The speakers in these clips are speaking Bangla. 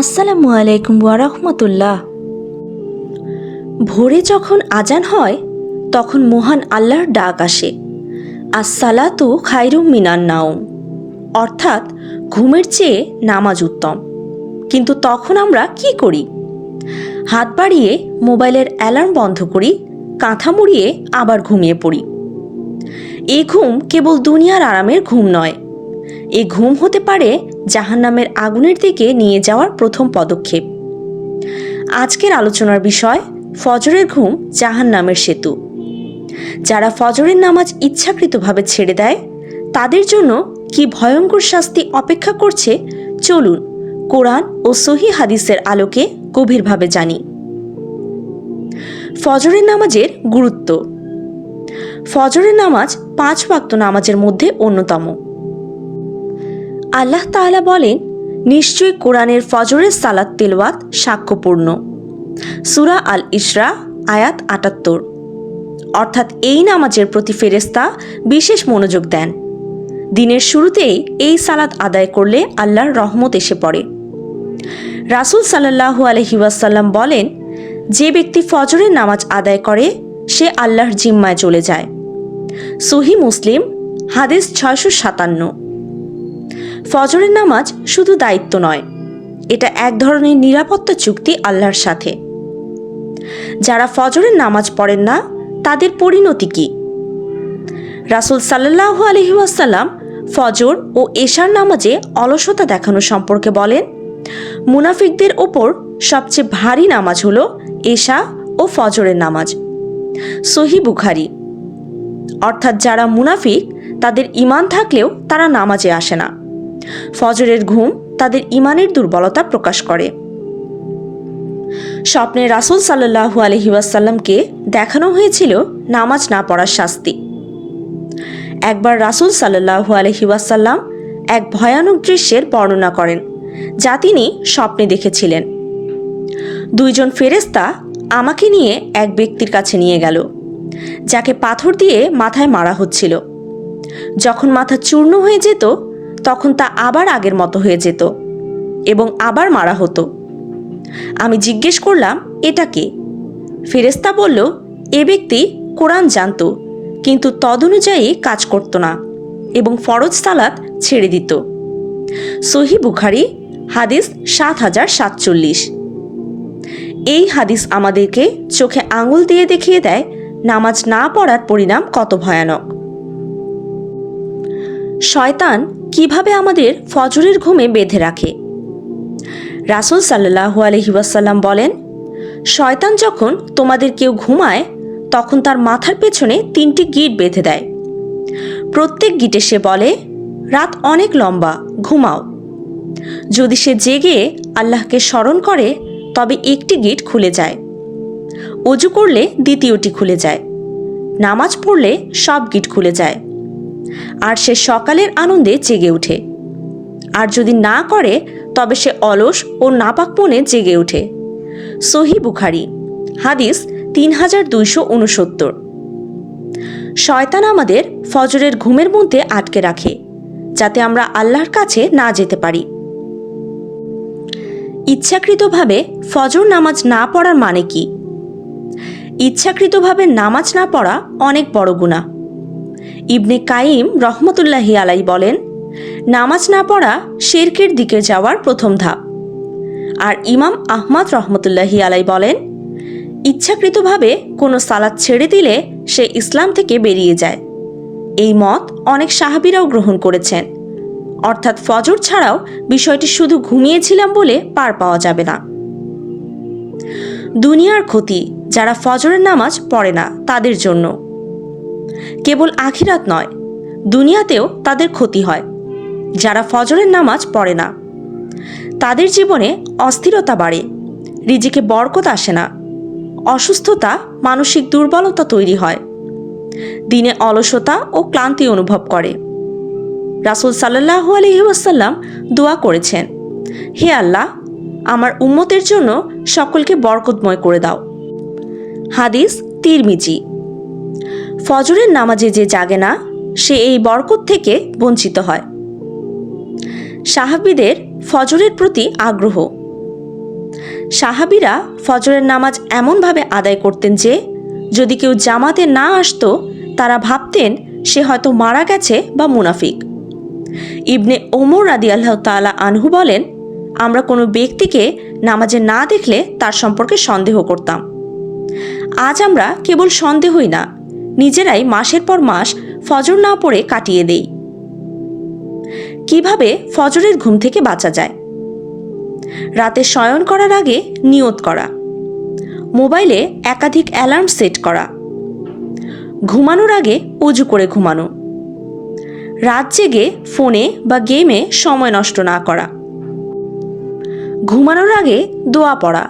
আসসালামু আলাইকুম ওয়ারহমতুল্লাহ ভোরে যখন আজান হয়, তখন মহান আল্লাহর ডাক আসে। আসসালাতু খাইরুম মিনান নাওম। অর্থাৎ ঘুমের চেয়ে নামাজ উত্তম। কিন্তু তখন আমরা কি করি? হাত বাড়িয়ে মোবাইলের অ্যালার্ম বন্ধ করি, কাঁথা মুড়িয়ে আবার ঘুমিয়ে পড়ি। এ ঘুম কেবল দুনিয়ার আরামের ঘুম নয় এ ঘুম হতে পারে জাহান্নামের আগুনের দিকে নিয়ে যাওয়ার প্রথম পদক্ষেপ। আজকের আলোচনার বিষয়, ফজরের ঘুম জাহান্নামের সেতু। যারা ফজরের নামাজ ইচ্ছাকৃতভাবে ছেড়ে দেয়, তাদের জন্য কি ভয়ঙ্কর শাস্তি অপেক্ষা করছে, চলুন কোরআন ও সহি হাদিসের আলোকে গভীরভাবে জানি। ফজরের নামাজের গুরুত্ব। ফজরের নামাজ পাঁচ ওয়াক্ত নামাজের মধ্যে অন্যতম। আল্লাহ তাআলা বলেন, নিশ্চয়ই কোরআনের ফজরের সালাত তেলওয়াত সাক্ষ্যপূর্ণ। সুরা আল ইসরা আয়াত আটাত্তর। অর্থাৎ এই নামাজের প্রতি ফেরেস্তা বিশেষ মনোযোগ দেন। দিনের শুরুতেই এই সালাত আদায় করলে আল্লাহর রহমত এসে পড়ে। রাসুল সাল্লাহু আলহিউসাল্লাম বলেন, যে ব্যক্তি ফজরের নামাজ আদায় করে, সে আল্লাহর জিম্মায় চলে যায়। সহি মুসলিম, হাদিস ছয়শো সাতান্ন। ফজরের নামাজ শুধু দায়িত্ব নয়, এটা এক ধরনের নিরাপত্তা চুক্তি আল্লাহর সাথে। যারা ফজরের নামাজ পড়েন না, তাদের পরিণতি কি? রাসুল সাল্লাহ আলহিউসাল্লাম ফজর ও এশার নামাজে অলসতা দেখানো সম্পর্কে বলেন, মুনাফিকদের ওপর সবচেয়ে ভারী নামাজ হল এশা ও ফজরের নামাজ। সহি বুখারি। অর্থাৎ যারা মুনাফিক, তাদের ইমান থাকলেও তারা নামাজে আসে না। ফজরের ঘুম তাদের ইমানের দুর্বলতা প্রকাশ করে। স্বপ্নে রাসুল সাল্লাহু আলহিউসাল্লামকে দেখানো হয়েছিল নামাজ না পড়ার শাস্তি। একবার রাসুল সাল্লাহু আলহিউসাল্লাম এক ভয়ানক দৃশ্যের বর্ণনা করেন, যা তিনি স্বপ্নে দেখেছিলেন। দুইজন ফেরেস্তা আমাকে নিয়ে এক ব্যক্তির কাছে নিয়ে গেল, যাকে পাথর দিয়ে মাথায় মারা হচ্ছিল। যখন মাথা চূর্ণ হয়ে যেত তখন তা আবার আগের মতো হয়ে যেত এবং আবার মারা হতো। আমি জিজ্ঞেস করলাম, এটা কে? ফেরেস্তা বলল, এ ব্যক্তি কোরআন জানত, কিন্তু তদনুযায়ী কাজ করত না এবং ফরজ সালাত ছেড়ে দিত। সহি বুখারি, হাদিস সাত হাজার সাতচল্লিশ। এই হাদিস আমাদেরকে চোখে আঙুল দিয়ে দেখিয়ে দেয়, নামাজ না পড়ার পরিণাম কত ভয়ানক। শয়তান কীভাবে আমাদের ফজরের ঘুমে বেঁধে রাখে? রাসুল সাল্লাহু আলহিবাসাল্লাম বলেন, শয়তান যখন তোমাদের কেউ ঘুমায়, তখন তার মাথার পেছনে তিনটি গিট বেঁধে দেয়। প্রত্যেক গিটে সে বলে, রাত অনেক লম্বা, ঘুমাও। যদি সে জেগে আল্লাহকে স্মরণ করে, তবে একটি গিট খুলে যায়। অজু করলে দ্বিতীয়টি খুলে যায়। নামাজ পড়লে সব গিট খুলে যায়। আর সে সকালের আনন্দে জেগে ওঠে আর যদি না করে, তবে সে অলস ও নাপাক মনে জেগে ওঠে সহি বুখারি, হাদিস তিন হাজার দুইশো উনসত্তর শয়তান আমাদের ফজরের ঘুমের মধ্যে আটকে রাখে, যাতে আমরা আল্লাহর কাছে না যেতে পারি। ইচ্ছাকৃতভাবে ফজর নামাজ না পড়ার মানে কি? ইচ্ছাকৃতভাবে নামাজ না পড়া অনেক বড় গুণা ইবনে কাইম রহমতুল্লাহি আলাই বলেন, নামাজ না পড়া শেরকের দিকে যাওয়ার প্রথম ধাপ। আর ইমাম আহমদ রহমতুল্লাহি আলাই বলেন, ইচ্ছাকৃতভাবে কোনো সালাদ ছেড়ে দিলে সে ইসলাম থেকে বেরিয়ে যায়। এই মত অনেক সাহাবিরাও গ্রহণ করেছেন। অর্থাৎ ফজর ছাড়াও বিষয়টি শুধু ঘুমিয়েছিলাম বলে পার পাওয়া যাবে না। দুনিয়ার ক্ষতি যারা ফজরের নামাজ পড়ে না, তাদের জন্য। কেবল আখিরাত নয়, দুনিয়াতেও তাদের ক্ষতি হয়, যারা ফজরের নামাজ পড়ে না। তাদের জীবনে অস্থিরতা বাড়ে, রিজিকে বরকত আসে না, অসুস্থতা, মানসিক দুর্বলতা তৈরি হয়, দিনে অলসতা ও ক্লান্তি অনুভব করে। রাসুল সাল্লাহু আলহিউসাল্লাম দোয়া করেছেন, হে আল্লাহ, আমার উম্মতের জন্য সকলকে বরকতময় করে দাও। হাদিস তিরমিজি। ফজরের নামাজে যে জাগে না, সে এই বরকত থেকে বঞ্চিত হয়। সাহাবিদের ফজরের প্রতি আগ্রহ। সাহাবিরা ফজরের নামাজ এমনভাবে আদায় করতেন যে, যদি কেউ জামাতে না আসতো, তারা ভাবতেন সে হয়তো মারা গেছে বা মুনাফিক। ইবনে ওমর রাদি আল্লাহ তালা আনহু বলেন, আমরা কোনো ব্যক্তিকে নামাজে না দেখলে তার সম্পর্কে সন্দেহ করতাম। আজ আমরা কেবল সন্দেহই না নিজেরাই মাসের পর মাস ফজর না পড়ে কাটিয়ে দেই। কীভাবে ফজরের ঘুম থেকে বাঁচা যায়? রাতে শয়ন করার আগে নিয়ত করা। মোবাইলে একাধিক অ্যালার্ম সেট করা। ঘুমানোর আগে অজু করে ঘুমানো। রাত জেগে ফোনে বা গেমে সময় নষ্ট না করা। ঘুমানোর আগে দোয়া পড়া।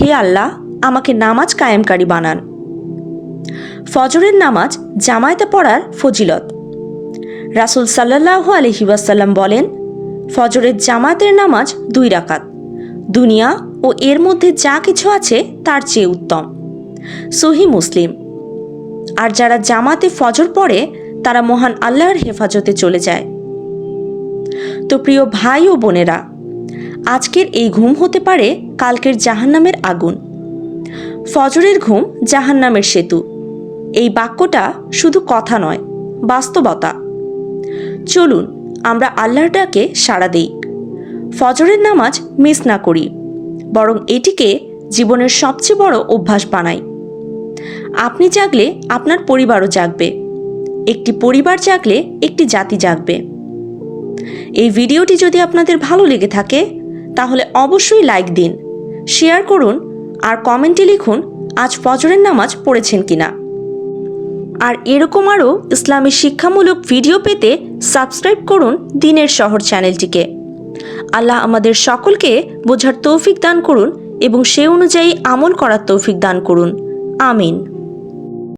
হে আল্লাহ, আমাকে নামাজ কায়েমকারী বানান। ফজরের নামাজ জামায়াতে পড়ার ফজিলত। রাসুল সাল্লাহ আলহি ওয়াসাল্লাম বলেন, ফজরের জামাতের নামাজ দুই রাকাত। দুনিয়া ও এর মধ্যে যা কিছু আছে তার চেয়ে উত্তম। সহি মুসলিম। আর যারা জামাতে ফজর পড়ে, তারা মহান আল্লাহর হেফাজতে চলে যায়। তো প্রিয় ভাই ও বোনেরা, আজকের এই ঘুম হতে পারে কালকের জাহান্নামের আগুন। ফজরের ঘুম জাহান্নামের সেতু। এই বাক্যটা শুধু কথা নয়, বাস্তবতা। চলুন, আমরা আল্লাহর ডাকে সাড়া দেই। ফজরের নামাজ মিস না করি, বরং এটিকে জীবনের সবচেয়ে বড় অভ্যাস বানাই। আপনি জাগলে আপনার পরিবারও জাগবে, একটি পরিবার জাগলে একটি জাতি জাগবে। এই ভিডিওটি যদি আপনাদের ভালো লেগে থাকে, তাহলে অবশ্যই লাইক দিন, শেয়ার করুন, আর কমেন্টে লিখুন, আজ ফজরের নামাজ পড়েছেন কিনা। আর এরকম আরও ইসলামী শিক্ষামূলক ভিডিও পেতে সাবস্ক্রাইব করুন দিনের শহর চ্যানেলটিকে। আল্লাহ আমাদের সকলকে বোঝার তৌফিক দান করুন এবং সে অনুযায়ী আমল করার তৌফিক দান করুন। আমিন।